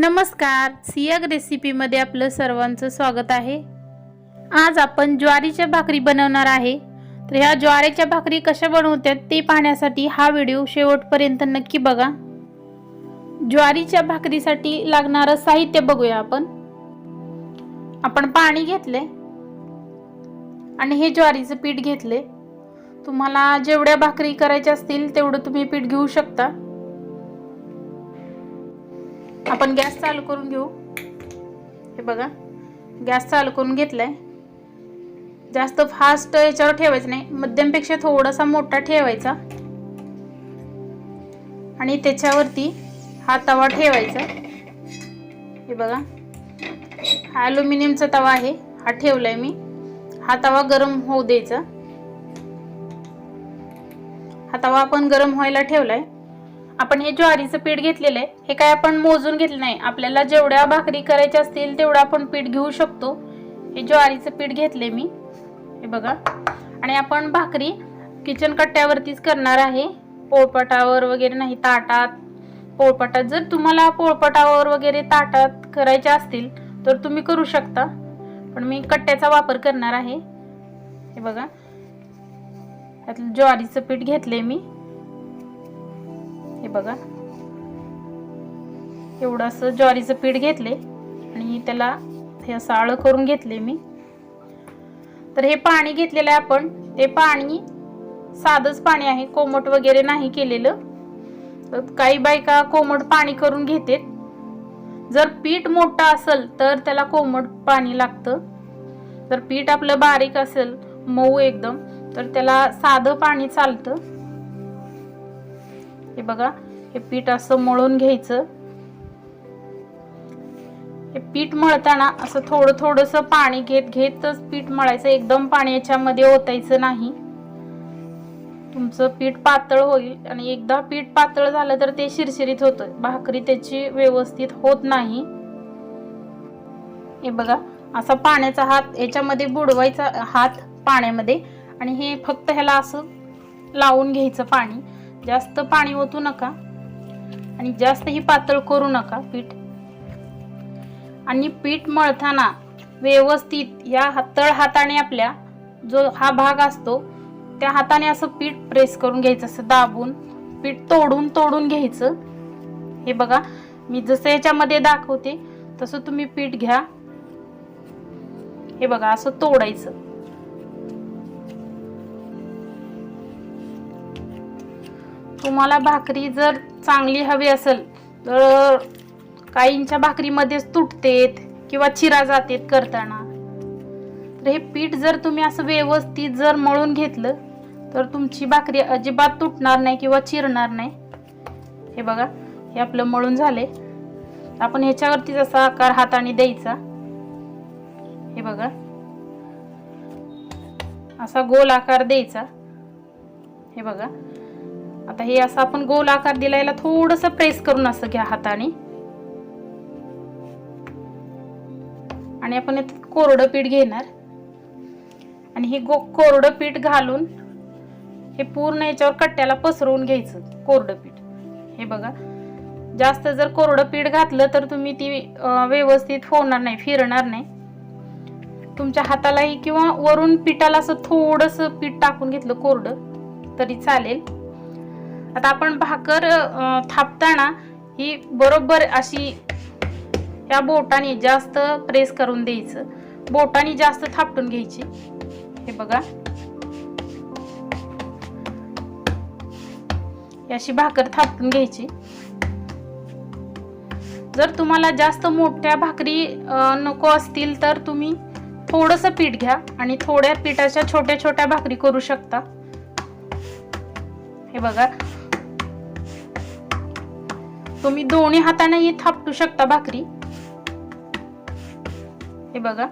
नमस्कार. सियाग रेसिपीमध्ये आपलं सर्वांचं स्वागत आहे. आज आपण ज्वारीच्या भाकरी बनवणार आहे. तर ह्या ज्वारीच्या भाकरी कशा बनवतात ते पाहण्यासाठी हा व्हिडिओ शेवटपर्यंत नक्की बघा. ज्वारीच्या भाकरीसाठी लागणारं साहित्य बघूया आपण. आपण पाणी घेतले आणि हे ज्वारीचं पीठ घेतले तुम्हाला जेवढ्या भाकरी करायच्या असतील तेवढं तुम्ही पीठ घेऊ शकता. आपण गॅस चालू करून घेऊ. हे बघा गॅस चालू करून घेतलाय. जास्त फास्ट याच्यावर ठेवायचं नाही मध्यमपेक्षा थोडासा मोठा ठेवायचा. आणि त्याच्यावरती हा तवा ठेवायचा. हे बघा हा ॲल्युमिनियमचा तवा आहे हा ठेवलाय मी. हा तवा गरम होऊ द्यायचा. हा तवा आपण गरम व्हायला ठेवलाय. आपण हे ज्वारीचं पीठ घेतलेलं आहे. हे काय आपण मोजून घेतलं नाही. आपल्याला जेवढ्या भाकरी करायच्या असतील तेवढं आपण पीठ घेऊ शकतो. हे ज्वारीचं पीठ घेतले मी. हे बघा. आणि आपण भाकरी किचन कट्ट्यावरतीच करणार आहे. पोळपटावर वगैरे नाही ताटात. पोळपटात जर तुम्हाला पोळपटावर वगैरे ताटात करायच्या असतील तर तुम्ही करू शकता. पण मी कट्ट्याचा वापर करणार आहे. हे बघा. त्यातलं ज्वारीचं पीठ घेतले मी. हे बघा. एवढं असं ज्वारीचं पीठ घेतले आणि त्याला हे असं आळं करून घेतले मी. तर हे पाणी घेतलेलं आहे आपण. ते पाणी साधंच पाणी आहे. कोमट वगैरे नाही केलेलं. तर काही बायका कोमट पाणी करून घेते जर पीठ मोठं असेल तर त्याला कोमट पाणी लागतं. जर पीठ आपलं बारीक असेल मऊ एकदम तर त्याला साधं पाणी चालतं. हे बघा हे पीठ असं मळून घ्यायचं. हे पीठ मळताना असं थोडं थोडस पाणी घेत घेतच पीठ मळायचं. एकदम पाणी याच्यामध्ये ओतायचं नाही. तुमचं पीठ पातळ होईल आणि एकदा पीठ पातळ झालं तर ते शिरशिरीत होतं. भाकरी त्याची व्यवस्थित होत नाही. हे बघा असा पाण्याचा हात याच्यामध्ये बुडवायचा हात पाण्यामध्ये आणि हे फक्त ह्याला असं लावून घ्यायचं पाणी. जास्त पाणी ओतू नका आणि जास्तही पातळ करू नका पीठ. आणि पीठ मळताना व्यवस्थित या तळ हाताने आपल्या जो हा भाग असतो त्या हाताने असं पीठ प्रेस करून घ्यायचं असं दाबून पीठ तोडून तोडून घ्यायचं. हे बघा मी जसं याच्यामध्ये दाखवते तसं तुम्ही पीठ घ्या. हे बघा असं तोडायचं. तुम्हाला भाकरी जर चांगली हवी असेल तर काहींच्या भाकरीमध्येच तुटतेत किंवा चिरा जातेत करताना. तर हे पीठ जर तुम्ही असं व्यवस्थित जर मळून घेतलं तर तुमची भाकरी अजिबात तुटणार नाही किंवा चिरणार नाही. हे बघा हे आपलं मळून झाले आपण ह्याच्यावरतीच असा आकार हाताने द्यायचा. हे बघा. असा गोल आकार द्यायचा. हे बघा. आता हे असं आपण गोल आकार दिला याला थोडस प्रेस करून असं घ्या हाताने. आणि आपण यात कोरडं पीठ घेणार. आणि हे गो कोरडं पीठ घालून हे पूर्ण याच्यावर कट्ट्याला पसरवून घ्यायचं कोरडं पीठ. हे बघा. जास्त जर कोरडं पीठ घातलं तर तुम्ही ती व्यवस्थित होणार नाही फिरणार नाही. तुमच्या हातालाही किंवा वरून पिठाला असं थोडस पीठ टाकून घेतलं कोरडं तरी चालेल. आता आपण भाकर थापताना ही बरोबर अशी या बोटाने जास्त प्रेस करून द्यायचं. बोटाने जास्त थापटून घ्यायची. हे बघा. अशी भाकर थापटून घ्यायची. जर तुम्हाला जास्त मोठ्या भाकरी नको असतील तर तुम्ही थोडंसं पीठ घ्या आणि थोड्या पिठाच्या छोट्या छोट्या भाकरी करू शकता. हे बघा. तुम्ही दोन्ही हातानेही थापटू शकता भाकरी. हे बघा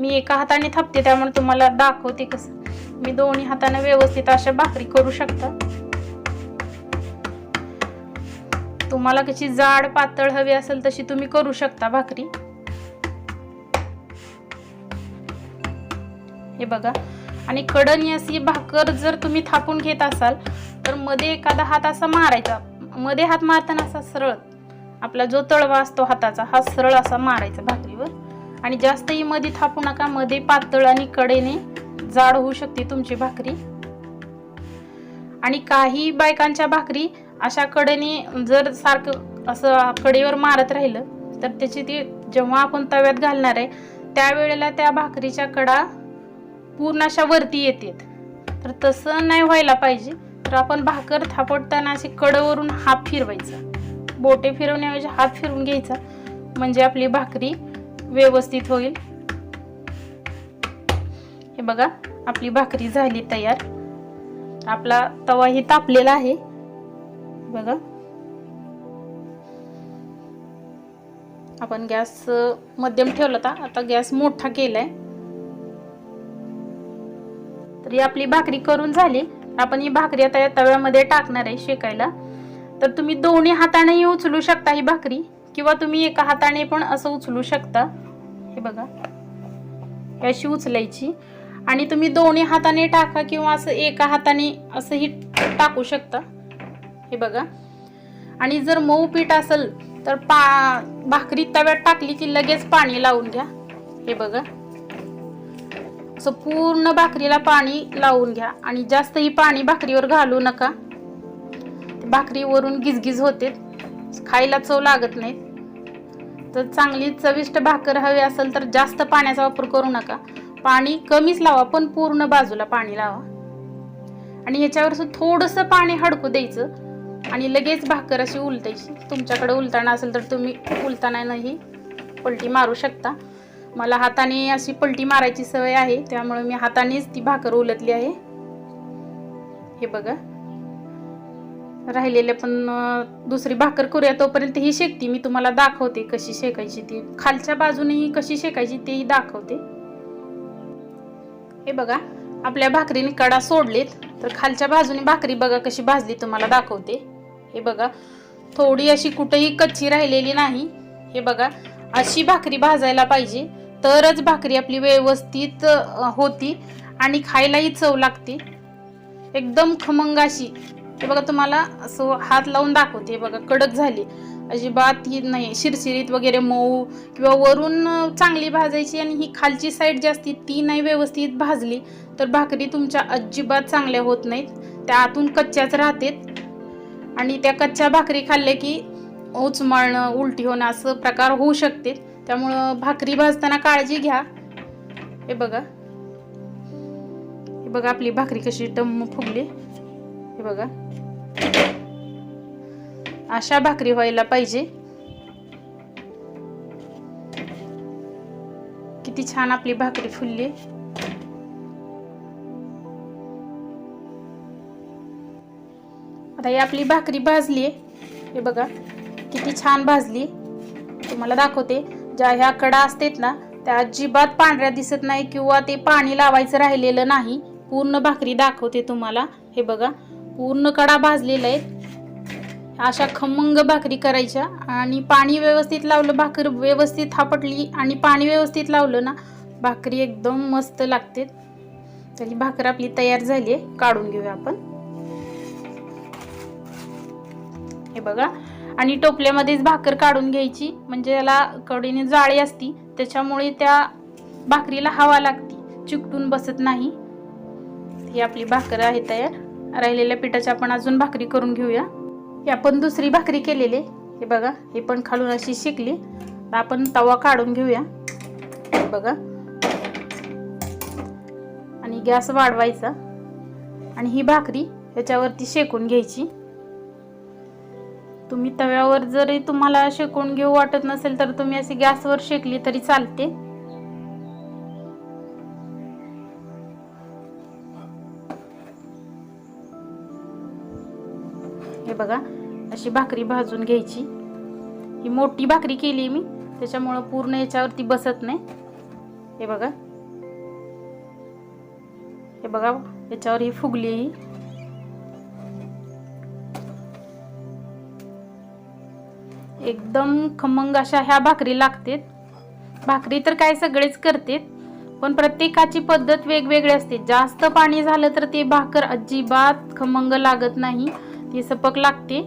मी एका हाताने थापते त्यामुळे तुम्हाला दाखवते कसं. मी दोन्ही हाताने व्यवस्थित अशा भाकरी करू शकता. तुम्हाला कशी जाड पातळ हवी असेल तशी तुम्ही करू शकता भाकरी. हे बघा आणि कडणी अशी भाकर जर तुम्ही थापून घेत असाल तर मध्ये एखादा हात असा मारायचा. मध्ये हात मारताना असा सरळ आपला जो तळवा असतो हाताचा हा सरळ असा मारायचा भाकरीवर. आणि जास्तही मध्ये थापू नका मध्ये पातळ आणि कडेने जाड होऊ शकते तुमची भाकरी. आणि काही बायकांच्या भाकरी अशा कडेने जर सारखं असं कडेवर मारत राहिलं तर त्याची ती जेव्हा आपण तव्यात घालणार आहे त्यावेळेला त्या भाकरीच्या कडा पूर्ण अशा वरती येतात. तर तसं नाही व्हायला पाहिजे. तर आपण भाकर थापटताना असे कडवरून हात फिरवायचा. बोटे फिरवण्याऐवजी हात फिरवून घ्यायचा. म्हणजे आपली भाकरी व्यवस्थित होईल. हे बघा आपली भाकरी झाली तयार. आपला तवाही तापलेला आहे. बघा. आपण गॅस मध्यम ठेवला होता. आता गॅस मोठा केलाय. तरी आपली भाकरी करून झाली. आपण ही भाकरी आता या तव्यामध्ये टाकणार आहे शेकायला. तर तुम्ही दोन्ही हातानेही उचलू शकता ही भाकरी किंवा तुम्ही एका हाताने पण असं उचलू शकता. हे बघा. अशी उचलायची. आणि तुम्ही दोन्ही हाताने टाका किंवा असं एका हाताने असंही टाकू शकता. हे बघा. आणि जर मऊ पीठ असेल तर पा भाकरी तव्यात टाकली की लगेच पाणी लावून घ्या. हे बघा. असं पूर्ण भाकरीला पाणी लावून घ्या आणि जास्तही पाणी भाकरीवर घालू नका. भाकरीवरून गिजगिज होते. खायला चव लागत नाही. तर चांगली चविष्ट भाकर हवी असेल तर जास्त पाण्याचा वापर करू नका. पाणी कमीच लावा पण पूर्ण बाजूला पाणी लावा. आणि ह्याच्यावर असं थोडंसं पाणी हडकू द्यायचं आणि लगेच भाकर अशी उलटायची. तुमच्याकडे उलताना असेल तर तुम्ही उलताना नाही पलटी मारू शकता. मला हाताने अशी पलटी मारायची सवय आहे त्यामुळे मी हातानेच ती भाकर उलटली आहे. हे बघा. राहिलेले पण दुसरी भाकर करूया तोपर्यंत ही शेकती. मी तुम्हाला दाखवते कशी शेकायची ती. खालच्या बाजूनेही कशी शेकायची तेही दाखवते. हे बघा आपल्या भाकरीने कडा सोडलेत. तर खालच्या बाजूने भाकरी बघा कशी भाजली तुम्हाला दाखवते. हे बघा थोडी अशी कुठेही कच्ची राहिलेली नाही. हे बघा अशी भाकरी भाजायला पाहिजे. तरच भाकरी आपली व्यवस्थित होती. आणि खायलाही चव लागते. एकदम खमंग अशी. हे बघा तुम्हाला असं हात लावून दाखवते. हे बघा कडक झाली. अजिबात ही नाही. शिरशिरीत वगैरे मऊ किंवा वरून चांगली भाजायची आणि ही खालची साईड जी असते ती नाही व्यवस्थित भाजली तर भाकरी तुमच्या अजिबात चांगल्या होत नाहीत. त्या आतून कच्च्याच राहतात. आणि त्या कच्च्या भाकरी खाल्ल्या की उचमळणं उलटी होणं असं प्रकार होऊ शकते. त्यामुळं भाकरी भाजताना काळजी घ्या. हे बघा. हे बघा आपली भाकरी कशी टम्म फुगली. हे बघा. अशा भाकरी व्हायला पाहिजे. किती छान आपली भाकरी फुलली. आता ही आपली भाकरी भाजली. आहे हे बघा. किती छान भाजली. तुम्हाला दाखवते. ज्या ह्या कडा असतात ना त्या अजिबात पांढऱ्या दिसत नाही किंवा ते पाणी लावायचं राहिलेलं नाही. पूर्ण भाकरी दाखवते तुम्हाला. हे बघा पूर्ण कडा भाजलेला आहे. अशा खमंग भाकरी करायच्या. आणि पाणी व्यवस्थित लावलं भाकर व्यवस्थित थापटली आणि पाणी व्यवस्थित लावलं ना भाकरी एकदम मस्त लागते. तर भाकर आपली तयार झाली आहे. काढून घेऊया आपण. हे बघा आणि टोपल्यामध्येच भाकर काढून घ्यायची. म्हणजे याला कडीने जाळी असती त्याच्यामुळे त्या भाकरीला हवा लागती. चिकटून बसत नाही. ही आपली भाकर आहे तयार. राहिलेल्या पिठाची आपण अजून भाकरी करून घेऊया. ही आपण दुसरी भाकरी केलेली. हे बघा हे पण खालून अशी शिकली. तर आपण तवा काढून घेऊया. बघा. आणि गॅस वाढवायचा. आणि ही भाकरी त्याच्यावरती शेकून घ्यायची. तुम्ही तव्यावर जरी तुम्हाला शेकून घेऊ वाटत नसेल तर तुम्ही अशी गॅसवर शेकली तरी चालते. हे बघा अशी भाकरी भाजून घ्यायची. ही मोठी भाकरी केली मी त्याच्यामुळं पूर्ण याच्यावरती बसत नाही. हे बघा. हे बघा याच्यावर ही फुगली ही. एकदम खमंग अशा ह्या भाकरी लागतात. भाकरी तर काय सगळेच करतात पण प्रत्येकाची पद्धत वेगवेगळी असते. जास्त पाणी झालं तर ते भाकर अजिबात खमंग लागत नाही. ती सपक लागते.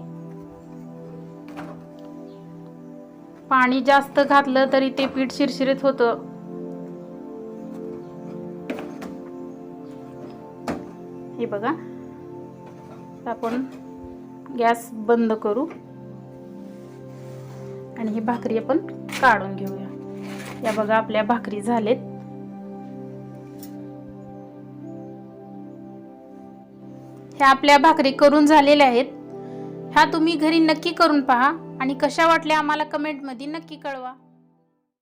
पाणी जास्त घातलं तरी ते पीठ शिरशिरीत होतं. हे बघा. आपण गॅस बंद करू. आणि ही भाकरी आपण काढून घेऊया. या बघा आपल्या भाकरी झालेत. ह्या आपल्या भाकरी करून झालेल्या आहेत. ह्या तुम्ही घरी नक्की करून पहा आणि कशा वाटल्या आम्हाला कमेंटमध्ये नक्की कळवा.